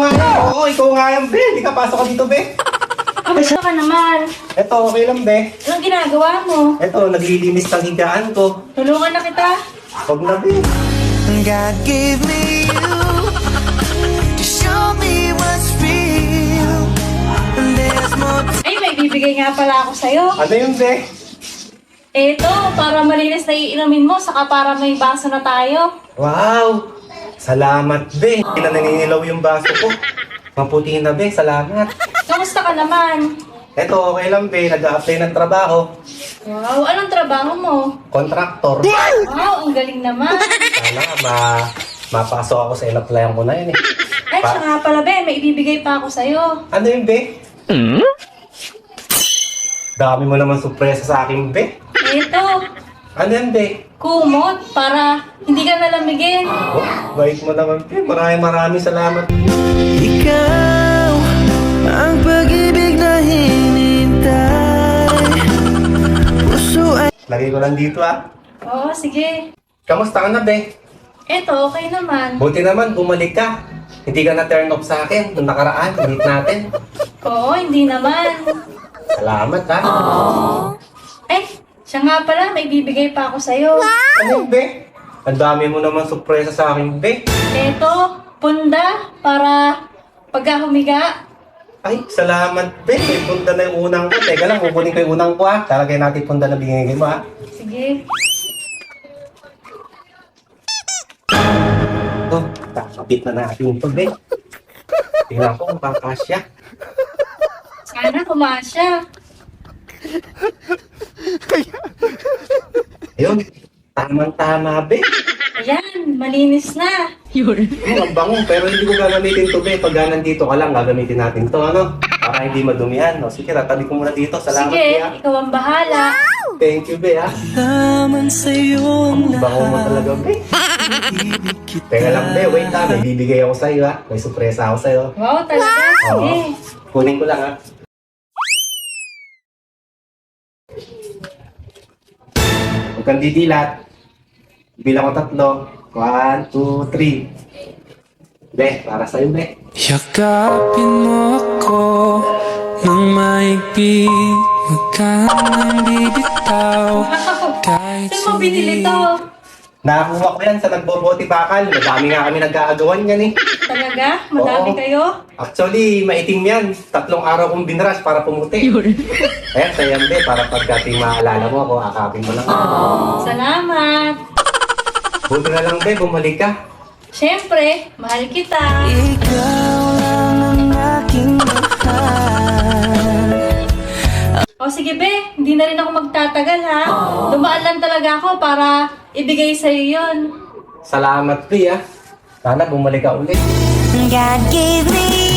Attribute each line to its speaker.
Speaker 1: Oo, ikaw nga yan, be. Hindi ka pasok ka dito, be.
Speaker 2: Kamusta ka naman?
Speaker 1: Eto, okay lang, be.
Speaker 2: Anong ginagawa mo?
Speaker 1: Eto, naglilinis ng higaan ko.
Speaker 2: Tulungan na kita.
Speaker 1: Huwag na, be.
Speaker 3: God gave me you to show me what's real. And there's more
Speaker 2: Ay, may bibigay nga pala ako sa'yo.
Speaker 1: Ano yun, be?
Speaker 2: Eto, para malinis na iinumin mo, saka para may baso na tayo.
Speaker 1: Wow! Salamat, be. Hindi na naninilaw yung baso ko. Maputi na, be. Salamat.
Speaker 2: Kamusta ka naman?
Speaker 1: Eto, okay lang, be. Nag-a-apply ng trabaho.
Speaker 2: Wow, anong trabaho mo?
Speaker 1: Contractor.
Speaker 2: Wow, ang galing naman.
Speaker 1: Sana ma mapasok ako sa in-applyan ko na yun, eh.
Speaker 2: Ay, siya nga pala, be, may ibibigay pa ako sa'yo.
Speaker 1: Ano yun, be? Dami mo naman sorpresa sa akin, be.
Speaker 2: Eto,
Speaker 1: Ano yan, be?
Speaker 2: kumot, para hindi ka nalamigin.
Speaker 1: Oh, bait mo naman, be. Maraming maraming salamat.
Speaker 3: Ikaw ang pag-ibig na hinintay. Puso ay
Speaker 1: Lagay ko lang dito, ah.
Speaker 2: Oo, sige.
Speaker 1: Kamusta ka na, be?
Speaker 2: Eto, okay naman.
Speaker 1: Buti naman, bumalik ka. Hindi ka na-turn off sa akin nung nakaraan, meet natin.
Speaker 2: Oo, hindi naman.
Speaker 1: Salamat, ha?
Speaker 2: Eh, siya nga pala, may bibigay pa ako sa'yo.
Speaker 1: Ano be? Ang dami mo naman sorpresa sa akin, be.
Speaker 2: Eto, punda, para pagka humiga.
Speaker 1: Ay, salamat, be. May punta na yung unang ko. Teka lang, kukunin ko yung unang ko, ha? Talagay natin punta na binigay mo, ha?
Speaker 2: Sige.
Speaker 1: Ito, kakabit na natin ito, be. Tingnan ko kung kakasya.
Speaker 2: Sana kumasya.
Speaker 1: Ayun, tamang-tama, be.
Speaker 2: Ayan, malinis na.
Speaker 1: Hmm, ang bango, pero hindi ko gagamitin to, be. Pag nandito ka lang, gagamitin natin to, ano? Para hindi madumihan. O, sige, tatabi ko muna dito. Salamat,
Speaker 2: Sige,
Speaker 1: be, ha?
Speaker 2: ikaw ang bahala.
Speaker 1: Thank you, be, ha?
Speaker 3: laman sa iyong
Speaker 1: Ang bango mo talaga, be. Teka lang, be. Wait, ha? May bibigay ako sa'yo, ha? May sorpresa ako sa'yo.
Speaker 2: Wow, talaga?
Speaker 1: Oo.
Speaker 2: Sige.
Speaker 1: Kunin ko lang, ha? Huwag kang didilat. Bilang ko tatlo. One, two, three. Be, para sa'yo, be.
Speaker 3: Yakapin mo ako ng maigpig Huwag ka nang bibitaw Kahit
Speaker 2: Saan mo binili to?
Speaker 1: Nakakuha ko yan sa nagboboti bakal. Madami nga kami nag-aagawan yan, eh.
Speaker 2: Talaga? Madami
Speaker 1: Oo.
Speaker 2: kayo?
Speaker 1: Actually, maitim yan. Tatlong araw kong binrush para pumuti. Ayan, sa yan, be. Para pagdating maalala mo ako, akapin mo lang.
Speaker 2: Salamat.
Speaker 1: Buti na lang, be. Bumalik ka.
Speaker 2: Siyempre, mahal kita.
Speaker 3: Ikaw lang ang aking mahal
Speaker 2: na rin ako magtatagal ha. Dumaan lang talaga ako para ibigay sa'yo yun.
Speaker 1: Salamat, be, ah. Sana bumalik ka ulit.
Speaker 3: God gave me